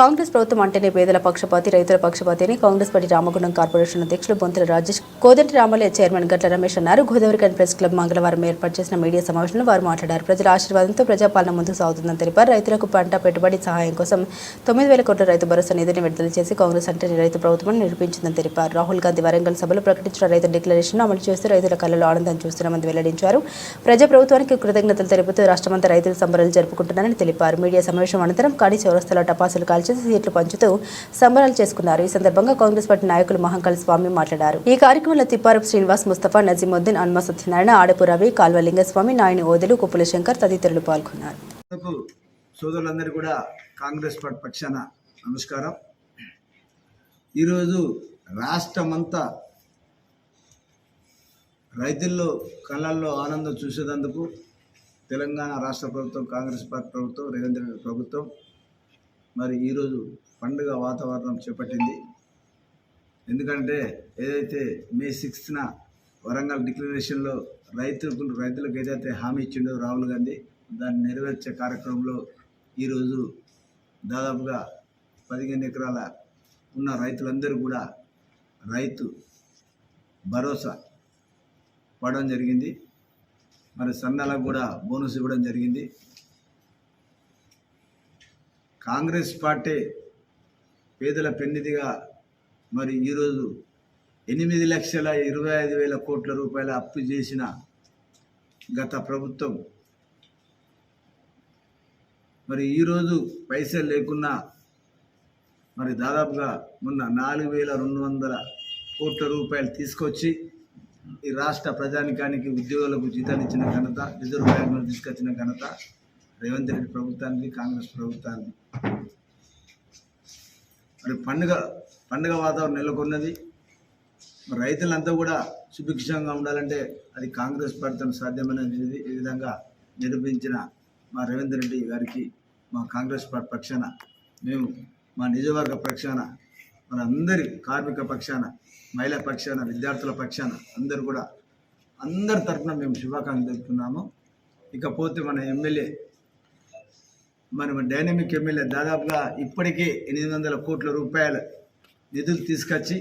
కాంగ్రెస్ ప్రభుత్వం అంటేనే పేదల పక్షపాతి రైతుల పక్షపాతి అని కాంగ్రెస్ పార్టీ రామగుండం కార్పొరేషన్ అధ్యక్షులు బొంతుల రాజేష్ కోదంటి రామలే చైర్మన్ గట్ల రమేష్ అన్నారు. గోదావరి కన్ ప్రెస్ క్లబ్ మంగళవారం ఏర్పాటు చేసిన మీడియా సమావేశంలో వారు మాట్లాడారు. ప్రజల ఆశీర్వాదంతో ప్రజాపాలన ముందుకు సాగుతుందని తెలిపారు. రైతులకు పంట పెట్టుబడి సహాయం కోసం తొమ్మిది వేల కోట్ల రైతు భరోసా నిధిని విడుదల చేసి కాంగ్రెస్ అంటేనే రైతు ప్రభుత్వం నిరూపించిందని తెలిపారు. రాహుల్ గాంధీ వరంగల్ సభలో ప్రకటించిన రైతు డిక్లరేషన్ అమలు చేస్తూ రైతుల కళ్ళలో ఆనందం చూస్తున్నామని వెల్లడించారు. ప్రజా ప్రభుత్వానికి కృతజ్ఞతలు తెలుపుతూ రాష్ట్రమంతా రైతుల సంబరాలు జరుపుకుంటున్నారని తెలిపారు. మీడియా సమావేశం అనంతరం కాడి చౌరస్తాలో టపాసులు కాల్చి కాల్చేసి సీట్లు పంచుతూ సంబరాలు చేసుకున్నారు. ఈ సందర్భంగా కాంగ్రెస్ పార్టీ నాయకులు మహంకాళ స్వామి మాట్లాడారు. ఈ కార్యక్రమంలో తిప్పారపు శ్రీనివాస్ ముస్తఫా నజీముద్దీన్ అన్మ సత్యనారాయణ ఆడపు రవి కాల్వ లింగస్వామి నాయని ఓదెలు కుప్పుల శంకర్ తదితరులు పాల్గొన్నారు. సోదరులందరూ కూడా కాంగ్రెస్ పార్టీ పక్షాన నమస్కారం. ఈరోజు రాష్ట్రమంతా రైతుల్లో కళ్ళల్లో ఆనందం చూసేందుకు తెలంగాణ రాష్ట్ర ప్రభుత్వం కాంగ్రెస్ పార్టీ ప్రభుత్వం రేవంత్ రెడ్డి ప్రభుత్వం మరి ఈరోజు పండుగ వాతావరణం చేపట్టింది. ఎందుకంటే ఏదైతే మే సిక్స్త్న వరంగల్ డిక్లరేషన్లో రైతులకు రైతులకు ఏదైతే హామీ ఇచ్చిండో రాహుల్ గాంధీ దాన్ని నెరవేర్చే కార్యక్రమంలో ఈరోజు దాదాపుగా పదిహేను ఎకరాల ఉన్న రైతులందరూ కూడా రైతు భరోసా పడడం జరిగింది. మరి సన్నాలకు కూడా బోనస్ ఇవ్వడం జరిగింది. కాంగ్రెస్ పార్టీ పేదల పెన్నిధిగా మరి ఈరోజు ఎనిమిది లక్షల ఇరవై ఐదు వేల కోట్ల రూపాయల అప్పు చేసిన గత ప్రభుత్వం. మరి ఈరోజు పైసలు లేకున్నా మరి దాదాపుగా మొన్న నాలుగు వేల రెండు వందల కోట్ల రూపాయలు తీసుకొచ్చి ఈ రాష్ట్ర ప్రజానికానికి ఉద్యోగులకు జీతాలు ఇచ్చిన ఘనత రిజర్వ్ బ్యాంకును తీసుకొచ్చిన ఘనత రేవంత్ రెడ్డి ప్రభుత్వానికి కాంగ్రెస్ ప్రభుత్వానికి. మరి పండుగ పండుగ వాతావరణం నెలకొన్నది. రైతులంతా కూడా సుభిక్షంగా ఉండాలంటే అది కాంగ్రెస్ పార్టీతో సాధ్యమైనది ఈ విధంగా నిరూపించిన మా రేవంత్ రెడ్డి గారికి మా కాంగ్రెస్ పార్టీ పక్షాన మేము మా నిజవర్గ పక్షాన మన అందరి కార్మిక పక్షాన మహిళా పక్షాన విద్యార్థుల పక్షాన అందరు కూడా అందరి తరఫున మేము శుభాకాంక్షలు తెలుపుతున్నాము. ఇకపోతే మన ఎమ్మెల్యే మనం డైనమిక్ ఎమ్మెల్యే దాదాపుగా ఇప్పటికే ఎనిమిది వందల కోట్ల రూపాయల నిధులు తీసుకొచ్చి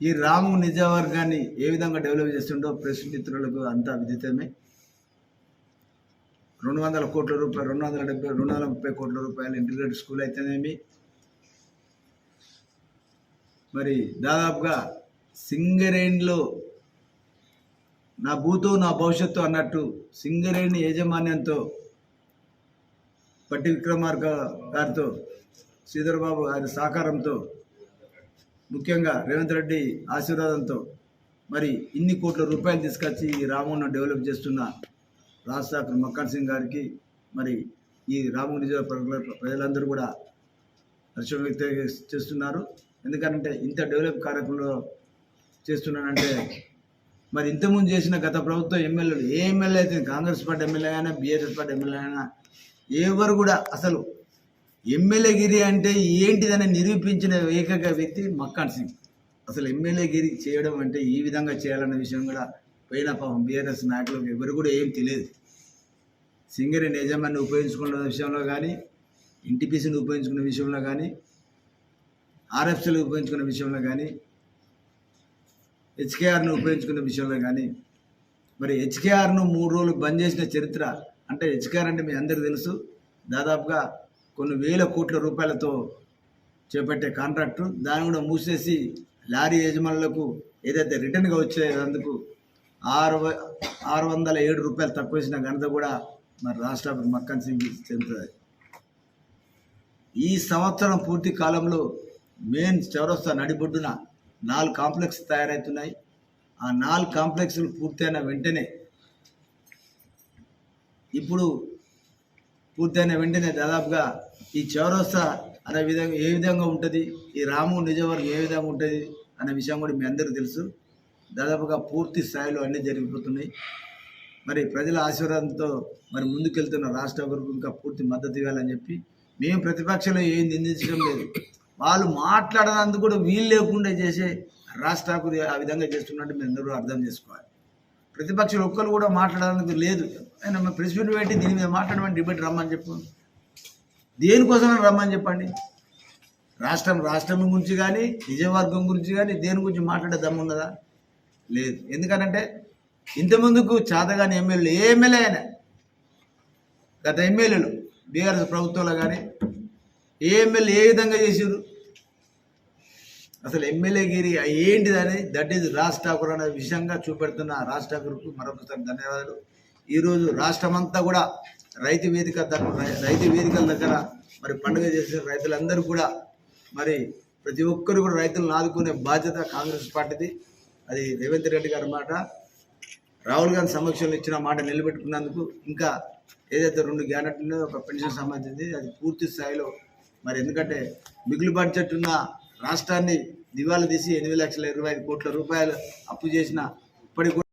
ఈ రాము నిజవర్గాన్ని ఏ విధంగా డెవలప్ చేస్తుండో ప్రెస్ మిత్రులకు అంతా విదితమే. రెండు వందల కోట్ల రూపాయలు రెండు వందల డెబ్బై రెండు వందల ముప్పై కోట్ల రూపాయలు ఇంటిగ్రేటెడ్ స్కూల్ అయితేనేమి? మరి దాదాపుగా సింగరేణిలో నా భూతో నా భవిష్యత్తు అన్నట్టు సింగరేణి యాజమాన్యంతో పట్టి విక్రమార్క గారితో శ్రీధరబాబు గారి సహకారంతో ముఖ్యంగా రేవంత్ రెడ్డి ఆశీర్వాదంతో మరి ఇన్ని కోట్ల రూపాయలు తీసుకొచ్చి ఈ రామును డెవలప్ చేస్తున్న రాజ్ ఠాకూర్ మక్కన్ సింగ్ గారికి మరి ఈ రాము నిజ ప్రజలందరూ కూడా హర్షం వ్యక్తం చేస్తున్నారు. ఎందుకంటే ఇంత డెవలప్ కార్యక్రమంలో చేస్తున్నానంటే మరి ఇంతకుముందు చేసిన గత ప్రభుత్వం ఎమ్మెల్యేలు ఏ ఎమ్మెల్యే అయితే కాంగ్రెస్ పార్టీ ఎమ్మెల్యే అయినా బీఆర్ఎస్ పార్టీ ఎమ్మెల్యే అయినా ఎవరు కూడా అసలు ఎమ్మెల్యేగిరి అంటే ఏంటిదని నిరూపించిన ఏకైక వ్యక్తి మక్కాన్ సింగ్. అసలు ఎమ్మెల్యేగిరి చేయడం అంటే ఈ విధంగా చేయాలన్న విషయం కూడా పోయిన పాపం బీఆర్ఎస్ నాయకులకు ఎవరు కూడా ఏం తెలియదు. సింగరి యజమాని ఉపయోగించుకున్న విషయంలో కానీ ఇంటిపిసిని ఉపయోగించుకున్న విషయంలో కానీ ఆర్ఎఫ్సీలు ఉపయోగించుకున్న విషయంలో కానీ హెచ్కేఆర్ను ఉపయోగించుకున్న విషయంలో కానీ మరి హెచ్కేఆర్ను మూడు రోజులు బంద్ చేసిన చరిత్ర అంటే హెచ్కేఆర్ అంటే మీ అందరికీ తెలుసు. దాదాపుగా కొన్ని వేల కోట్ల రూపాయలతో చేపట్టే కాంట్రాక్టు. దాన్ని కూడా మూసేసి లారీ యజమానులకు ఏదైతే రిటర్న్గా వచ్చేందుకు ఆరు వ- ఆరు వందల ఏడు రూపాయలు తక్కువ వేసిన ఘనత కూడా మరి రాష్ట్ర మక్కన్ సింగ్ చెందుతుంది. ఈ సంవత్సరం పూర్తి కాలంలో మెయిన్ చౌరస్తా నడిబొడ్డున నాలుగు కాంప్లెక్స్ తయారవుతున్నాయి ఆ నాలుగు కాంప్లెక్స్లు పూర్తయిన వెంటనే ఇప్పుడు పూర్తయిన వెంటనే దాదాపుగా ఈ చౌరస్తా అనే విధంగా ఏ విధంగా ఉంటుంది? ఈ రాము నిజవర్గం ఏ విధంగా ఉంటుంది? అనే విషయం కూడా మీ అందరికీ తెలుసు. దాదాపుగా పూర్తి స్థాయిలో అన్నీ జరిగిపోతున్నాయి. మరి ప్రజల ఆశీర్వాదంతో మరి ముందుకెళ్తున్న రాష్ట్ర వరకు ఇంకా పూర్తి మద్దతు ఇవ్వాలని చెప్పి మేము ప్రతిపక్షంలో ఏం నిందించడం లేదు. వాళ్ళు మాట్లాడనందుకు కూడా వీలు లేకుండా చేసే రాష్ట్రకు ఆ విధంగా చేస్తున్నట్టు మీరు అందరూ అర్థం చేసుకోవాలి. ప్రతిపక్షాలు ఒక్కరు కూడా మాట్లాడడానికి లేదు. ఆయన ప్రెస్ మీట్ పెట్టి దీని మీద మాట్లాడమని డిబేట్ రమ్మని చెప్పు. దేనికోసం రమ్మని చెప్పండి. రాష్ట్రం రాష్ట్రం గురించి కానీ నిజవర్గం గురించి కానీ దేని గురించి మాట్లాడే దమ్ము ఉన్నదా? లేదు. ఎందుకనంటే ఇంతకుముందుకు చాతగాని ఎమ్మెల్యేలు ఏ ఎమ్మెల్యే అయినా గత ఎమ్మెల్యేలు బీఆర్ఎస్ ప్రభుత్వంలో కానీ ఏ ఎమ్మెల్యే ఏ విధంగా చేసారు అసలు ఎమ్మెల్యేగిరి ఏంటిదని దట్ ఈజ్ రాజ్ ఠాకూర్ అనే విషయంగా చూపెడుతున్న రాజ్ ఠాకూర్కు మరొకసారి ధన్యవాదాలు. ఈరోజు రాష్ట్రమంతా కూడా రైతు వేదిక దగ్గర రైతు వేదికల దగ్గర మరి పండుగ చేసిన రైతులందరూ కూడా మరి ప్రతి ఒక్కరు కూడా రైతులను ఆదుకునే బాధ్యత కాంగ్రెస్ పార్టీది. అది రేవంత్ రెడ్డి గారి మాట. రాహుల్ గాంధీ సమక్షంలో ఇచ్చిన మాట నిలబెట్టుకున్నందుకు ఇంకా ఏదైతే రెండు గ్యారెంటీలో ఒక పెన్షన్ సంబంధించింది అది పూర్తి స్థాయిలో మరి ఎందుకంటే మిగులు బడ్జెట్ ఉన్న రాష్ట్రాన్ని దివాలా తీసి ఎనిమిది లక్షల ఇరవై ఐదు కోట్ల రూపాయలు అప్పు చేసిన ఇప్పటికి